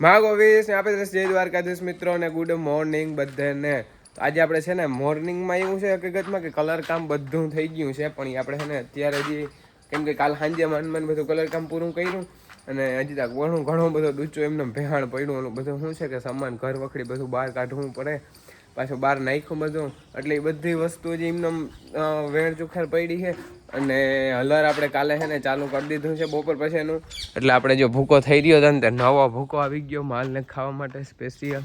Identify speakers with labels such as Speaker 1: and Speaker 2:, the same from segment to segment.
Speaker 1: માગો વીસ ને આપણે જય દ્વારકાધીશ મિત્રો અને ગુડ મોર્નિંગ બધાને. તો આજે આપણે છે ને મોર્નિંગમાં એવું છે હકીકતમાં કે કલર કામ બધું થઈ ગયું છે, પણ એ આપણે છે ને અત્યારે હજી કેમ કે કાલ સાંજે માનમાન મન બધું કલર કામ પૂરું કર્યું અને હજી તક ઘણું, ઘણો બધો ડૂચો એમને ભેહાણ પડ્યું બધું શું છે કે સામાન ઘર વખડી બધું બહાર કાઢવું પડે. પાછું બહાર નાખ્યું બધું. એટલે એ બધી વસ્તુ જે એમને વેણ ચુખાર પડી છે. અને હલર આપણે કાલે છે ને ચાલુ કરી દીધું છે બપોર પછીનું. એટલે આપણે જો ભૂકો થઈ રહ્યો હતો ને તે નવો ભૂકો આવી ગયો માલને ખાવા માટે સ્પેશિયલ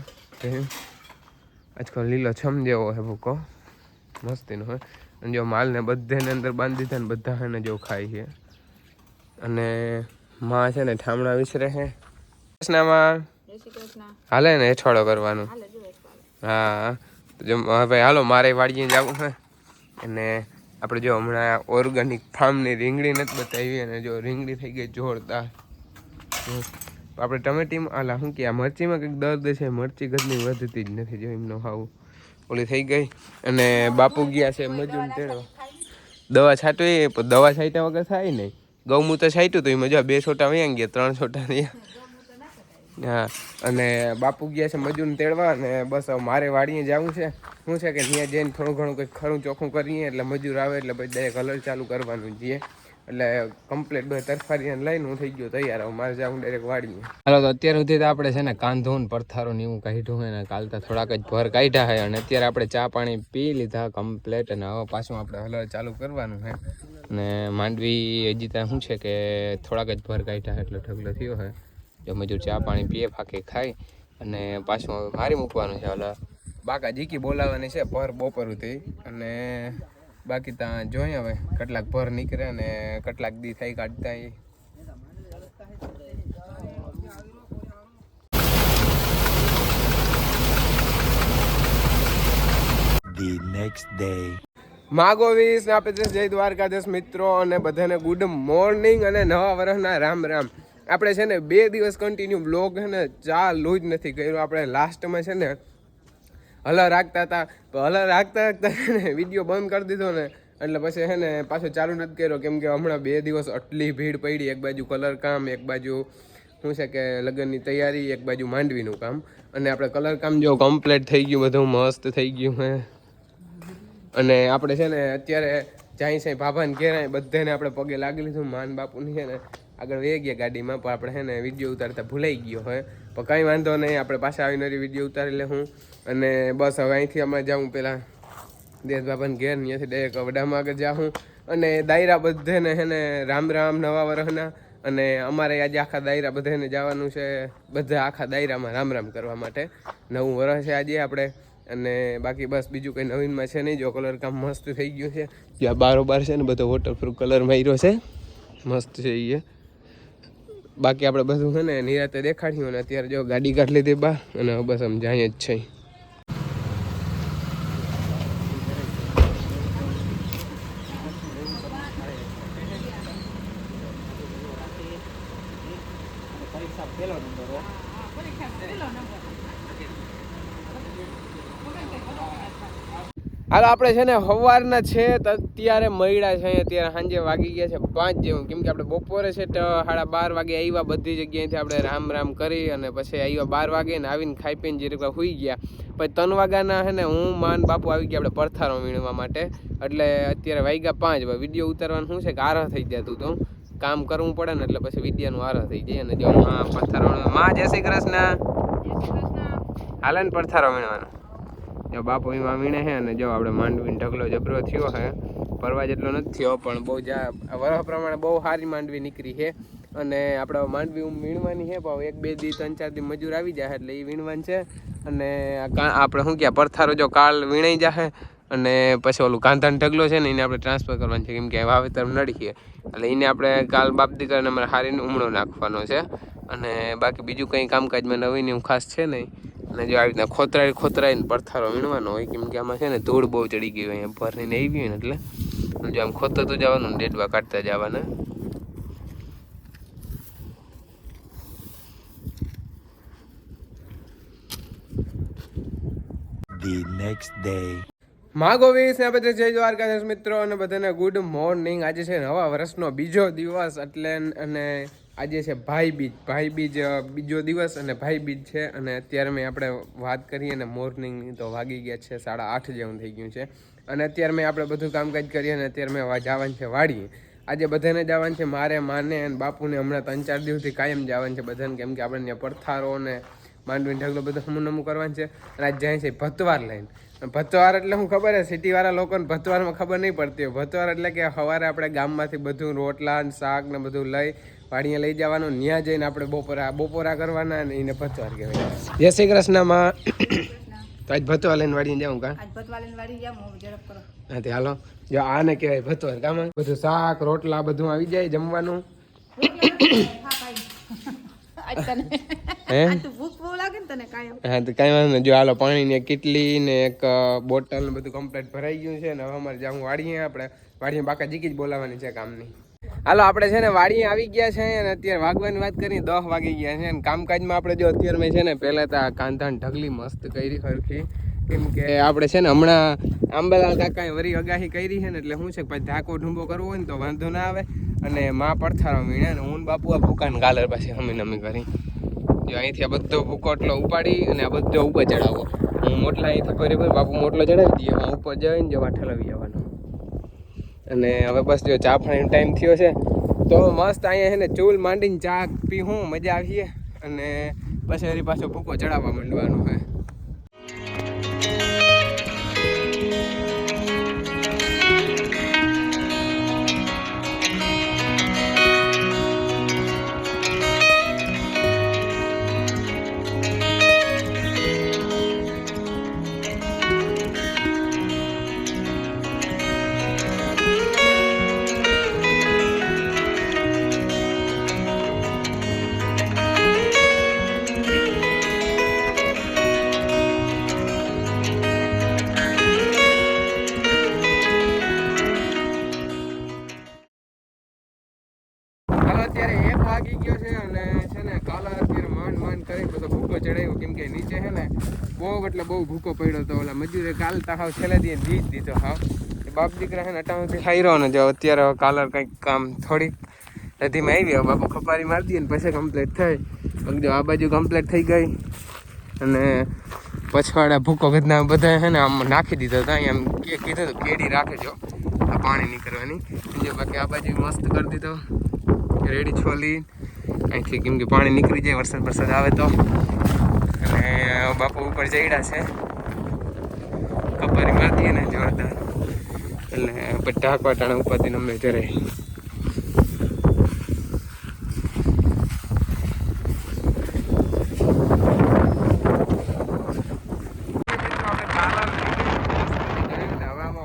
Speaker 1: આજકાલ લીલો છમ જેવો છે ભૂકો. મસ્તીનો હોય અને જો માલને બધાને અંદર બાંધી દીધા ને બધા એને જો ખાય છે. અને માં છે ને ઠામણા વિસરે છે. કૃષ્ણમાં. હાલે ને હેઠવાડો કરવાનું. હા જો ભાઈ હાલો, મારે વાડીએ જવું છે. અને આપણે જો હમણાં ઓર્ગેનિક ફાર્મની રીંગણી નથી બતાવી અને જો રીંગણી થઈ ગઈ જોરદાર. આપણે ટમેટીમાં, આલા, શું કે મરચીમાં કંઈક દર્દ છે, મરચી ઘરની વધતી જ નથી જો એમનો ખાવું ઓલી થઈ ગઈ. અને બાપુ ગયા છે મજૂર તેડવા. દવા છાંટવી દવા છાંટ્યા વગર થાય નહીં. ગૌમૂત્ર છાંટ્યું તો એમાં જો બે છોટા વયા ગયા, ત્રણ છોટા રહ્યા. હા, અને બાપુ ગયા છે મજૂરને તેડવા અને બસ મારે વાડીએ જવું છે. શું છે કે ત્યાં જઈને થોડું ઘણું કંઈક ખરું ચોખ્ખું કરીએ, એટલે મજૂર આવે, એટલે પછી દરેક કલર ચાલુ કરવાનું જઈએ એટલે કમ્પ્લીટ બે તરફારી લઈને હું થઈ ગયો તૈયાર, હવે મારે જવું ડાયરેક્ટ વાડીએ. હાલો, તો અત્યાર સુધી તો આપણે છે ને કાંધો ને પડથારો ને એવું કાઢ્યું અને ને, કાલ તો થોડાક જ ભર કાઢ્યા હોય અને અત્યારે આપણે ચા પાણી પી લીધા કમ્પ્લેટ અને હવે પાછું આપણે હલર ચાલુ કરવાનું છે અને માંડવી હજી ત્યાં શું છે કે થોડાક જ ભર કાઢ્યા એટલે ઢગલો થયો હોય જો મજૂર ચા પાણી પીએ ફાકે ખાય અને પાછું હવે મારી મૂકવાનું છે. હલા. બાકા જીકી બોલાવવાની છે પર બપોર સુધી અને બાકી ત્યાં જોઈએ હવે કેટલાક ભર નીકળે અને કેટલાક દી થઈ કાઢતા એ.
Speaker 2: The next day.
Speaker 1: માગો વીસ આપણે જય દ્વારકાધીશ મિત્રો અને બધાને ગુડ મોર્નિંગ અને નવા વર્ષના રામ રામ. આપણે છે ને બે દિવસ કન્ટિન્યુ બ્લોગ છે ને ચાલુ જ નથી કર્યું. આપણે લાસ્ટમાં છે ને હલા રાખતા હતા. તો હલા રાખતા રાખતા ને વીડિયો બંધ કરી દીધો ને. એટલે પછી છે ને પાછો ચાલુ નથી કર્યો. કેમ કે હમણાં બે દિવસ આટલી ભીડ પડી. એક બાજુ કલર કામ, એક બાજુ શું છે કે લગ્નની તૈયારી, એક બાજુ માંડવીનું કામ. અને આપણે કલર કામ જો કમ્પ્લીટ થઈ ગયું, બધું મસ્ત થઈ ગયું હે. અને આપણે છે ને અત્યારે જાય છે ભાભાને ઘેરાય, બધાને આપણે પગે લાગી લીધું. માન બાપુની છે ને આગળ વહી ગયા ગાડીમાં, પણ આપણે હે ને વીડિયો ઉતારતા ભૂલાઈ ગયો હોય પણ કંઈ વાંધો નહીં, આપણે પાછા આવીને વીડિયો ઉતારી લે હું અને બસ હવે અહીંથી અમે જાઉં પહેલાં દેશ ઘેર ત્યાંથી ડાયરેક્ટ વડામાં આગળ જાઉં અને દાયરા બધાને હે ને રામ રામ નવા વર્ષના અને અમારે આજે આખા દાયરા બધાને જવાનું છે, બધા આખા દાયરામાં રામ રામ કરવા માટે. નવું વર્ષ છે આજે આપણે. અને બાકી બસ બીજું કંઈ નવીનમાં છે નહીં, જો કલર કામ મસ્ત થઈ ગયું છે. જ્યાં બારોબાર છે ને બધો વોટરપ્રૂફ કલર માર્યો છે. મસ્ત છે એ બાકી આપણે બધું છે ને નિરાતે દેખાડ્યું અને અત્યારે જો ગાડી કાઢ લીધી બા, અને બસ આમ જાય જ છે હાલ આપણે છે ને સવારના છે અત્યારે મળ્યા છે અત્યારે સાંજે વાગી ગયા છે પાંચ જેવું. કેમ કે આપણે બપોરે છે તો સાડા બાર વાગે આવ્યા બધી જગ્યાએથી આપણે રામ રામ કરી અને પછી આવ્યા બાર વાગે ને આવીને ખાઈ પીને જે રીતે સુઈ ગયા. પછી ત્રણ વાગ્યાના છે ને હું માન બાપુ આવી ગયા આપણે પડથારો વીણવા માટે. એટલે અત્યારે વાગ્યા પાંચ. વીડિયો ઉતારવાનું શું છે કે આરહ થઈ જતું તો કામ કરવું પડે ને એટલે પછી વિદ્યાનું આરહ થઈ જાય. અને જો હા પથ્થારો માં જય શ્રી કૃષ્ણ. હાલે ને પડથારો વીણવાનો. જો બાપુ એમાં વીણે છે અને જો આપણે માંડવીનો ઢગલો જબરો થયો છે પરવા જેટલો નથી થયો, પણ બહુ જા વરસ પ્રમાણે બહુ સારી માંડવી નીકળી છે. અને આપણે માંડવી વીણવાની છે, પણ એક, બે દી, ત્રણ, ચાર દી મજૂર આવી જાય એટલે એ વીણવાનું છે. અને આપણે શું કહે પરથારો જો કાલ વીણાઈ જશે અને પછી ઓલું કાંધાનો ઢગલો છે ને, એને આપણે ટ્રાન્સફર કરવાનું છે, કેમ કે વાવેતર નડીએ. એટલે એને આપણે કાલ બાપ દીકરાને અમારે હારીને ઉમળો નાખવાનો છે. અને બાકી બીજું કંઈ કામકાજમાં નવીન એવું ખાસ છે નહીં. અને જો આવી રીતના ખોતરાઈ ખોતરાઈને પડથારો વીણવાનો હોય કેમ કે આમાં છે ને ધૂળ બહુ ચડી ગઈ હોય અહીંયા ભરીને આવી ગયું ને એટલે. જો આમ ખોતરતું જવાનું ને ડેડવા કાઢતા જવાના.
Speaker 2: The next day.
Speaker 1: માગો વીસ ને બધા જય દ્વારકાધીશ મિત્રો અને બધાને ગુડ મોર્નિંગ આજે છે નવા વર્ષનો બીજો દિવસ એટલે અને આજે છે ભાઈ બીજ ભાઈ બીજ બીજો દિવસ અને ભાઈ બીજ છે. અને અત્યારે મેં આપણે વાત કરીએ ને મોર્નિંગની તો વાગી ગયા છે, સાડા આઠ જેવું થઈ ગયું છે. અને અત્યારે મેં આપણે બધું કામકાજ કરીએ અને અત્યારે મેં જવાનું છે વાડીએ. આજે બધાને જવાનું છે મારે, માને અને બાપુને હમણાં ત્રણ ચાર દિવસથી કાયમ જવાનું છે બધાને, કેમ કે આપણે પડથારો ને માંડવી ઢગલો બધું હમું નમું કરવાનું છે. અને આજે જાય છે ભતવાર લઈને. ભતવાર એટલે હું ખબર છે? સિટીવાળા લોકોને ભતવારમાં ખબર નહીં પડતી હોય. ભતવાર એટલે કે સવારે આપણે ગામમાંથી બધું રોટલા ને શાક ને બધું લઈ વાડીએ લઈ જવાનું ન્યા જઈને આપણે બપોરા બપોરા કરવાના ને એને ભતવાર કહેવાય. જય શ્રી કૃષ્ણમાં. તો આજ ભતવાર લઈને વાળી જાઉં કા?
Speaker 3: હું
Speaker 1: તે હાલો. જો આને કહેવાય ભતવાર કામાં. બધું શાક રોટલા બધું આવી જાય જમવાનું. જો હાલો પાણીની કેટલી ને એક બોટલ બધું કમ્પ્લીટ ભરાઈ ગયું છે ને હવે અમારે જાઉં વાડીએ આપણે. વાડીએ બાકા જીકી જ બોલાવાની છે કામની. હાલો, આપણે છે ને વાડી આવી ગયા છે અને અત્યારે વાગવાની વાત કરી દસ વાગી ગયા છે. અને કામકાજમાં આપણે જો અત્યારે મેં છે ને પહેલાં તો આ ઢગલી મસ્ત કરી સરખી. કેમ કે આપણે છે ને હમણાં આંબાલાલ કાકાએ વરી અગાહી કરી છે ને, એટલે શું છે પછી ધાકો ઢૂંબો કરવો હોય ને તો વાંધો ના આવે. અને માં પડથારો વીણે અને હું બાપુ આ ભૂકાન ગાલર પાછી હમી નમી કરી. જો અહીંથી આ બધો ભૂકોટલો ઉપાડી અને આ બધો ઉપર ચડાવો. હું મોટલા અહીંથી કરી બાપુ મોટલો ચડાવી દઈએ. હું ઉપર જઈને જો ઠલવી જવાનો અને હવે બસ જો ચા પાણીનો ટાઈમ થયો છે. તો મસ્ત અહીંયા છે ને ચૂલ માંડીને ચા પીવું મજા આવીએ. અને પછી એની પાછો ભૂકો ચડાવવા માંડવાનો હોય બહુ ભૂકો પડ્યો હતો ઓલા મજૂરે કાલ તાવ છેલ્લે દી દીજ દીધો હાવ. બાપ દીકરા ને અટાણુંથી ખાઈ રહ્યો ને જો અત્યારે કાલર કંઈક કામ થોડીક. નદીમાં આવી હવે બાપુ ખપારી મારી દઈએ ને પછી કમ્પ્લીટ થઈ. પણ જો આ બાજુ કમ્પ્લીટ થઈ ગઈ. અને પછવાડા ભૂકો બધા બધા હે ને આમ નાખી દીધો હતા આમ કીધું હતું, કેડી રાખેજો આ પાણી નીકળવાની. જો બાકી આ બાજુ મસ્ત કરી દીધો. રેડી છોલી. અહીંથી કેમ કે પાણી નીકળી જાય, વરસાદ વરસાદ આવે તો. અને બાપુ ઉપર ચડ્યા છે. કપારી મારતી ને જોરદાર. એટલે પછી ઢાંકવા ટાણા ઉપાધિને અમે જરાય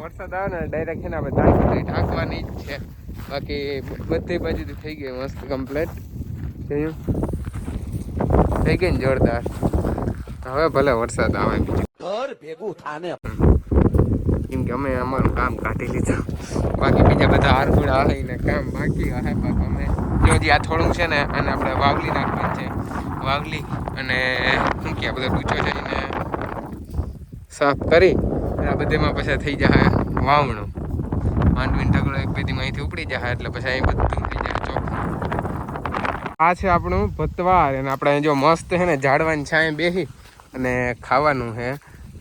Speaker 1: વરસાદ આવે ને ડાયરેક્ટ છે ને આપણે ઢાંકી ઢાંકવાની જ છે. બાકી બધી બાજુથી થઈ ગઈ મસ્ત કમ્પ્લેટ જોયું? થઈ ગઈ ને જોરદાર. હવે ભલે વરસાદ આવે. બીજું
Speaker 2: ઘર ભેગું થાને.
Speaker 1: કેમ કે અમે અમારું કામ કાઢી લીધું. બાકી બીજા બધા હારગુડા હઈને કામ બાકી હે પાક અમે જો આ થોડું છે ને અને આપણે વાવલી નાખવાનું છે. વાવલી અને શું કે બધા બધો ડૂચો જઈને સાફ કરી અને આ બધેમાં પછી થઈ જાય વાવણું. માંડવીનો ઢગલો એક બેથી અહીંથી ઉપડી જાય એટલે પછી અહીં બધું થઈ જાય ચોખ્ખું. આ છે આપણું ભતવાર અને આપણે જો મસ્ત છે ને ઝાડવાની છાંય બેસી અને ખાવાનું છે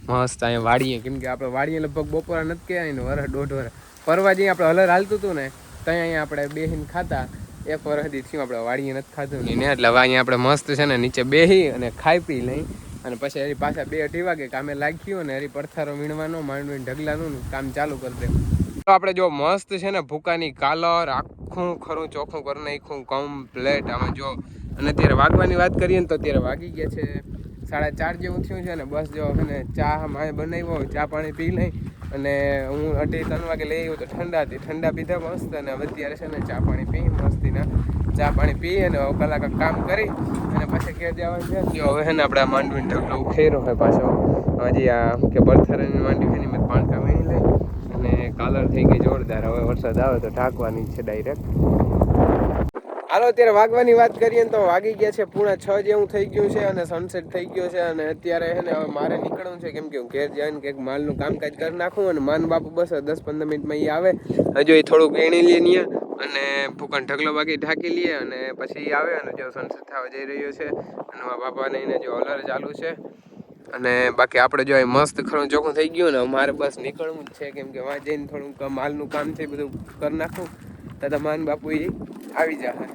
Speaker 1: મસ્ત અહીંયા વાડીએ. કેમ કે આપણે વાડીએ લગભગ બપોરા નથી કહેવાય ને વરસ દોઢ વરસ ફરવા જઈએ, આપણે હલર હાલતું હતું ને ત્યાં અહીંયા આપણે બેસીને ખાતા. એક વરસથી થયું, આપણે વાડીએ નથી ખાધું ને. એટલે હવે અહીંયા આપણે મસ્ત છે ને, નીચે બેસી અને ખાઈ પી લઈ. અને પછી એની પાછા બે અઢી વાગે કામે લાગ્યું ને એની પડથારો વીણવાનો, માંડવીને ઢગલાનું કામ ચાલુ કરી દે તો આપણે જો મસ્ત છે ને, ભૂકાની કાલર આખું ખરું ચોખ્ખું કરી નાખ્યું કમ્પ્લેટ આમાં જો, અને અત્યારે વાગવાની વાત કરીએ ને, તો અત્યારે વાગી ગયા છે સાડા ચાર જેવું થયું છે ને બસ જો છે ને ચા માય બનાવ્યો ચા પાણી પી લઈ અને હું અઢી ત્રણ વાગે લઈ આવ્યો તો ઠંડા હતી, ઠંડા પીધા મસ્ત અને અત્યારે છે ને ચા પાણી પી, મસ્તીના ચા પાણી પી અને કલાક કામ કરી અને પછી ઘેર જવાનું છે. જો હવે છે ને આપણે આ ઢગલો ઉખેરો હોય પાછો. હજી આ કે બરથરાની માંડવી છે ને મેં પાણકા વીણી લઈ અને કાલર થઈ ગઈ જોરદાર. હવે વરસાદ આવે તો ઢાંકવાની છે ડાયરેક્ટ હાલો, અત્યારે વાગવાની વાત કરીએ તો વાગી ગયા છે પૂણા છ જેવું થઈ ગયું છે અને સનસેટ થઈ ગયો છે અને અત્યારે છે ને હવે મારે નીકળવું છે કેમ કે હું ઘેર જઈને કંઈક માલનું કામકાજ કરી નાખું અને માન બાપુ બસ દસ પંદર મિનિટમાં એ આવે. હજુ એ થોડુંક એણી લઈએ નીએ અને ફૂકણ ઢગલો બાકી ઢાંકી લઈએ અને પછી આવે અને જો સનસેટ થવા જઈ રહ્યો છે અને મારા બાપાને એને જો અલર ચાલુ છે. અને બાકી આપણે જો એ મસ્ત ખરું ચોખ્ખું થઈ ગયું ને મારે બસ નીકળવું જ છે કેમ કે વાં જઈને થોડુંક માલનું કામ છે બધું કરી નાખું. તો માન બાપુ એ આવી જાય